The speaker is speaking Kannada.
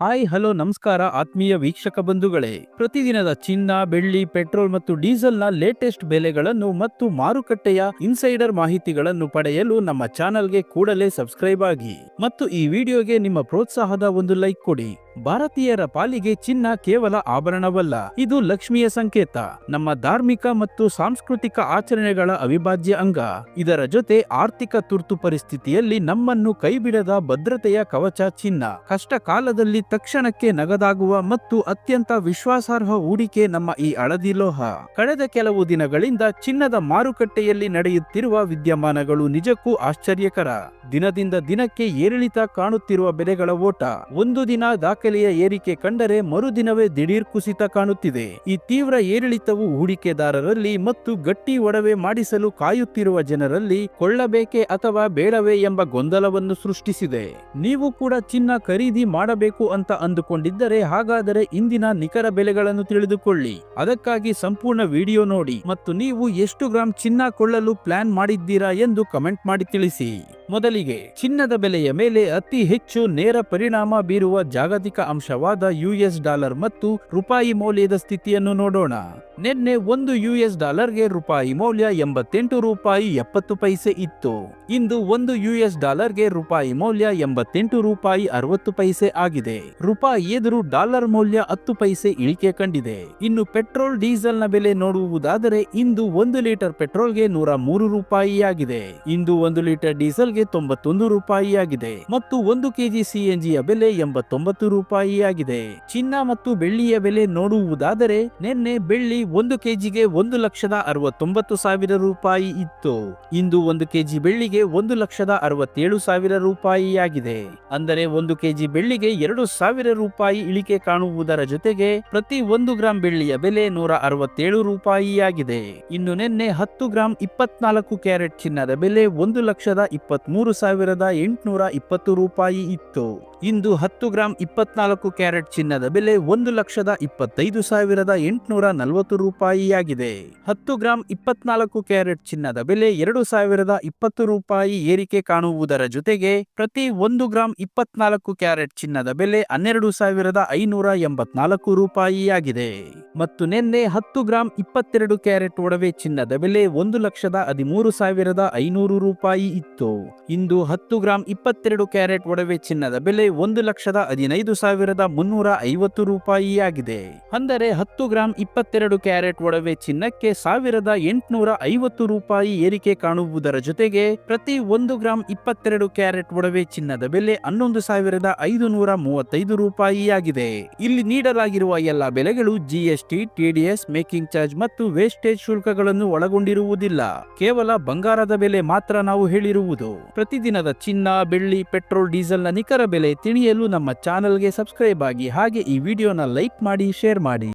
ಹಾಯ್, ಹಲೋ, ನಮಸ್ಕಾರ, ಆತ್ಮೀಯ ವೀಕ್ಷಕ ಬಂಧುಗಳೇ. ಪ್ರತಿದಿನದ ಚಿನ್ನ, ಬೆಳ್ಳಿ, ಪೆಟ್ರೋಲ್ ಮತ್ತು ಡೀಸೆಲ್ನ ಲೇಟೆಸ್ಟ್ ಬೆಲೆಗಳನ್ನು ಮತ್ತು ಮಾರುಕಟ್ಟೆಯ ಇನ್ಸೈಡರ್ ಮಾಹಿತಿಗಳನ್ನು ಪಡೆಯಲು ನಮ್ಮ ಚಾನಲ್ಗೆ ಕೂಡಲೇ ಸಬ್ಸ್ಕ್ರೈಬ್ ಆಗಿ. ಮತ್ತು ಈ ವಿಡಿಯೋಗೆ ನಿಮ್ಮ ಪ್ರೋತ್ಸಾಹದ ಒಂದು ಲೈಕ್ ಕೊಡಿ. ಭಾರತೀಯರ ಪಾಲಿಗೆ ಚಿನ್ನ ಕೇವಲ ಆಭರಣವಲ್ಲ, ಇದು ಲಕ್ಷ್ಮಿಯ ಸಂಕೇತ. ನಮ್ಮ ಧಾರ್ಮಿಕ ಮತ್ತು ಸಾಂಸ್ಕೃತಿಕ ಆಚರಣೆಗಳ ಅವಿಭಾಜ್ಯ ಅಂಗ. ಇದರ ಜೊತೆ ಆರ್ಥಿಕ ತುರ್ತು ಪರಿಸ್ಥಿತಿಯಲ್ಲಿ ನಮ್ಮನ್ನು ಕೈಬಿಡದ ಭದ್ರತೆಯ ಕವಚ ಚಿನ್ನ. ಕಷ್ಟ ಕಾಲದಲ್ಲಿ ತಕ್ಷಣಕ್ಕೆ ನಗದಾಗುವ ಮತ್ತು ಅತ್ಯಂತ ವಿಶ್ವಾಸಾರ್ಹ ಹೂಡಿಕೆ ನಮ್ಮ ಈ ಹಳದಿ ಲೋಹ. ಕಳೆದ ಕೆಲವು ದಿನಗಳಿಂದ ಚಿನ್ನದ ಮಾರುಕಟ್ಟೆಯಲ್ಲಿ ನಡೆಯುತ್ತಿರುವ ವಿದ್ಯಮಾನಗಳು ನಿಜಕ್ಕೂ ಆಶ್ಚರ್ಯಕರ. ದಿನದಿಂದ ದಿನಕ್ಕೆ ಏರಿಳಿತ ಕಾಣುತ್ತಿರುವ ಬೆಲೆಗಳ ಓಟ. ಒಂದು ದಿನ ದಾಖಲೆಯ ಏರಿಕೆ ಕಂಡರೆ ಮರುದಿನವೇ ದಿಢೀರ್ ಕುಸಿತ ಕಾಣುತ್ತಿದೆ. ಈ ತೀವ್ರ ಏರಿಳಿತವು ಹೂಡಿಕೆದಾರರಲ್ಲಿ ಮತ್ತು ಗಟ್ಟಿ ಒಡವೆ ಮಾಡಿಸಲು ಕಾಯುತ್ತಿರುವ ಜನರಲ್ಲಿ ಕೊಳ್ಳಬೇಕೆ ಅಥವಾ ಬೇಡವೇ ಎಂಬ ಗೊಂದಲವನ್ನು ಸೃಷ್ಟಿಸಿದೆ. ನೀವು ಕೂಡ ಚಿನ್ನ ಖರೀದಿ ಮಾಡಬೇಕು ಅಂತ ಅಂದುಕೊಂಡಿದ್ದರೆ ಹಾಗಾದರೆ ಇಂದಿನ ನಿಖರ ಬೆಲೆಗಳನ್ನು ತಿಳಿದುಕೊಳ್ಳಿ. ಅದಕ್ಕಾಗಿ ಸಂಪೂರ್ಣ ವಿಡಿಯೋ ನೋಡಿ ಮತ್ತು ನೀವು ಎಷ್ಟು ಗ್ರಾಂ ಚಿನ್ನ ಕೊಳ್ಳಲು ಪ್ಲಾನ್ ಮಾಡಿದ್ದೀರಾ ಎಂದು ಕಮೆಂಟ್ ಮಾಡಿ ತಿಳಿಸಿ. ಮೊದಲಿಗೆ ಚಿನ್ನದ ಬೆಲೆಯ ಮೇಲೆ ಅತಿ ಹೆಚ್ಚು ನೇರ ಪರಿಣಾಮ ಬೀರುವ ಜಾಗತಿಕ ಅಂಶವಾದ ಯುಎಸ್ ಡಾಲರ್ ಮತ್ತು ರೂಪಾಯಿ ಮೌಲ್ಯದ ಸ್ಥಿತಿಯನ್ನು ನೋಡೋಣ. ನಿನ್ನೆ ಒಂದು ಯುಎಸ್ ಡಾಲರ್ಗೆ ರೂಪಾಯಿ ಮೌಲ್ಯ ಎಂಬತ್ತೆಂಟು ರೂಪಾಯಿ ಎಪ್ಪತ್ತು ಪೈಸೆ ಇತ್ತು. ಇಂದು ಒಂದು ಯುಎಸ್ ಡಾಲರ್ಗೆ ರೂಪಾಯಿ ಮೌಲ್ಯ ಎಂಬತ್ತೆಂಟು ರೂಪಾಯಿ ಅರವತ್ತು ಪೈಸೆ ಆಗಿದೆ. ರೂಪಾಯಿ ಎದುರು ಡಾಲರ್ ಮೌಲ್ಯ ಹತ್ತು ಪೈಸೆ ಇಳಿಕೆ ಕಂಡಿದೆ. ಇನ್ನು ಪೆಟ್ರೋಲ್, ಡೀಸೆಲ್ನ ಬೆಲೆ ನೋಡುವುದಾದರೆ ಇಂದು ಒಂದು ಲೀಟರ್ ಪೆಟ್ರೋಲ್ಗೆ ನೂರ ಮೂರು ರೂಪಾಯಿಯಾಗಿದೆ. ಇಂದು ಒಂದು ಲೀಟರ್ ಡೀಸೆಲ್ಗೆ ತೊಂಬತ್ತೊಂದು ರೂಪಾಯಿಯಾಗಿದೆ ಮತ್ತು ಒಂದು ಕೆಜಿ ಸಿಎನ್ಜಿಯ ಬೆಲೆ ಎಂಬತ್ತೊಂಬತ್ತು ರೂಪಾಯಿಯಾಗಿದೆ. ಚಿನ್ನ ಮತ್ತು ಬೆಳ್ಳಿಯ ಬೆಲೆ ನೋಡುವುದಾದರೆ ನಿನ್ನೆ ಬೆಳ್ಳಿ ಒಂದು ಕೆಜಿಗೆ ಒಂದು ಲಕ್ಷದ ಅರವತ್ತೊಂಬತ್ತು ಸಾವಿರ ರೂಪಾಯಿ ಇತ್ತು. ಇಂದು ಒಂದು ಕೆಜಿ ಬೆಳ್ಳಿಗೆ ಒಂದು ಲಕ್ಷದ ಅರವತ್ತೇಳು ಸಾವಿರ ರೂಪಾಯಿಯಾಗಿದೆ. ಅಂದರೆ ಒಂದು ಕೆಜಿ ಬೆಳ್ಳಿಗೆ ಎರಡು ಸಾವಿರ ರೂಪಾಯಿ ಇಳಿಕೆ ಕಾಣುವುದರ ಜೊತೆಗೆ ಪ್ರತಿ ಒಂದು ಗ್ರಾಂ ಬೆಳ್ಳಿಯ ಬೆಲೆ ನೂರ ಅರವತ್ತೇಳು ರೂಪಾಯಿಯಾಗಿದೆ. ಇನ್ನು ನಿನ್ನೆ ಹತ್ತು ಗ್ರಾಂ ಇಪ್ಪತ್ನಾಲ್ಕು ಕ್ಯಾರೆಟ್ ಚಿನ್ನದ ಬೆಲೆ ಒಂದು ಲಕ್ಷದ ಇಪ್ಪತ್ಮೂರು ಸಾವಿರದ ಎಂಟುನೂರ ಇಪ್ಪತ್ತು ರೂಪಾಯಿ ಇತ್ತು. ಇಂದು ಹತ್ತು ಗ್ರಾಂ ಇಪ್ಪತ್ನಾಲ್ಕು ಕ್ಯಾರೆಟ್ ಚಿನ್ನದ ಬೆಲೆ ಒಂದು ಲಕ್ಷದ ಇಪ್ಪತ್ತೈದು ಸಾವಿರದ ಎಂಟುನೂರ ನಲವತ್ತು ರೂಪಾಯಿಯಾಗಿದೆ. ಹತ್ತು ಗ್ರಾಂ ಇಪ್ಪತ್ನಾಲ್ಕು ಕ್ಯಾರೆಟ್ ಚಿನ್ನದ ಬೆಲೆ ಎರಡು ಸಾವಿರದ ಇಪ್ಪತ್ತು ರೂಪಾಯಿ ಏರಿಕೆ ಕಾಣುವುದರ ಜೊತೆಗೆ ಪ್ರತಿ ಒಂದು ಗ್ರಾಂ ಇಪ್ಪತ್ನಾಲ್ಕು ಕ್ಯಾರೆಟ್ ಚಿನ್ನದ ಬೆಲೆ ಹನ್ನೆರಡು ಸಾವಿರದ ಐನೂರ ಎಂಬತ್ನಾಲ್ಕು ರೂಪಾಯಿಯಾಗಿದೆ. ಮತ್ತು ನಿನ್ನೆ ಹತ್ತು ಗ್ರಾಂ ಇಪ್ಪತ್ತೆರಡು ಕ್ಯಾರೆಟ್ ಒಡವೆ ಚಿನ್ನದ ಬೆಲೆ ಒಂದು ಲಕ್ಷದ ಹದಿಮೂರು ಸಾವಿರದ ಐನೂರು ರೂಪಾಯಿ ಇತ್ತು. ಇಂದು ಹತ್ತು ಗ್ರಾಂ ಇಪ್ಪತ್ತೆರಡು ಕ್ಯಾರೆಟ್ ಒಡವೆ ಚಿನ್ನದ ಬೆಲೆ ಒಂದು ಲಕ್ಷದ ಹದಿನೈದು ಸಾವಿರದ ಮುನ್ನೂರ ಐವತ್ತು ರೂಪಾಯಿಯಾಗಿದೆ. ಅಂದರೆ ಹತ್ತು ಗ್ರಾಂ ಇಪ್ಪತ್ತೆರಡು ಕ್ಯಾರೆಟ್ ಒಡವೆ ಚಿನ್ನಕ್ಕೆ ಸಾವಿರದ ಎಂಟುನೂರ ಐವತ್ತು ರೂಪಾಯಿ ಏರಿಕೆ ಕಾಣುವುದರ ಜೊತೆಗೆ ಪ್ರತಿ ಒಂದು ಗ್ರಾಂ ಇಪ್ಪತ್ತೆರಡು ಕ್ಯಾರೆಟ್ ಒಡವೆ ಚಿನ್ನದ ಬೆಲೆ ಹನ್ನೊಂದು ಸಾವಿರದ ಐದು ನೂರ ಮೂವತ್ತೈದು ರೂಪಾಯಿಯಾಗಿದೆ. ಇಲ್ಲಿ ನೀಡಲಾಗಿರುವ ಎಲ್ಲ ಬೆಲೆಗಳು ಜಿಎಸ್ಟಿ ಟಿಡಿಎಸ್ ಮೇಕಿಂಗ್ ಚಾರ್ಜ್ ಮತ್ತು ವೇಸ್ಟೇಜ್ ಶುಲ್ಕಗಳನ್ನು ಒಳಗೊಂಡಿರುವುದಿಲ್ಲ. ಕೇವಲ ಬಂಗಾರದ ಬೆಲೆ ಮಾತ್ರ ನಾವು ಹೇಳಿರುವುದು. ಪ್ರತಿದಿನದ ಚಿನ್ನ, ಬೆಳ್ಳಿ, ಪೆಟ್ರೋಲ್, ಡೀಸೆಲ್ನ ನಿಖರ ಬೆಲೆ ತಿಳಿಯಲು ನಮ್ಮ ಚಾನಲ್ಗೆ ಸಬ್ಸ್ಕ್ರೈಬ್ ಆಗಿ ಹಾಗೆ ಈ ವಿಡಿಯೋನ ಲೈಕ್ ಮಾಡಿ, ಶೇರ್ ಮಾಡಿ.